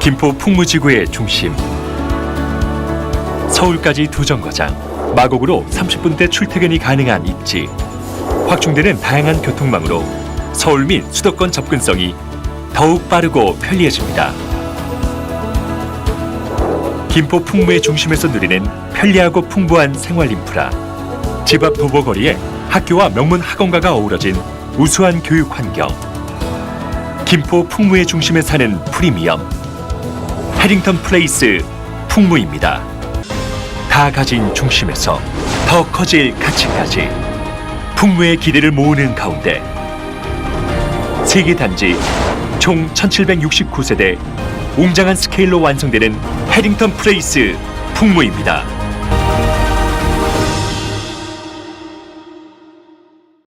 김포 풍무지구의 중심. 서울까지 두 정거장 마곡으로 30분대 출퇴근이 가능한 입지. 확충되는 다양한 교통망으로 서울 및 수도권 접근성이 더욱 빠르고 편리해집니다. 김포 풍무의 중심에서 누리는 편리하고 풍부한 생활 인프라. 집 앞 도보거리에 학교와 명문 학원가가 어우러진 우수한 교육 환경. 김포 풍무의 중심에 사는 프리미엄 해링턴 플레이스 풍무입니다. 다 가진 중심에서 더 커질 가치까지 풍무의 기대를 모으는 가운데 세계 단지 총 1769세대 웅장한 스케일로 완성되는 해링턴 플레이스 풍무입니다.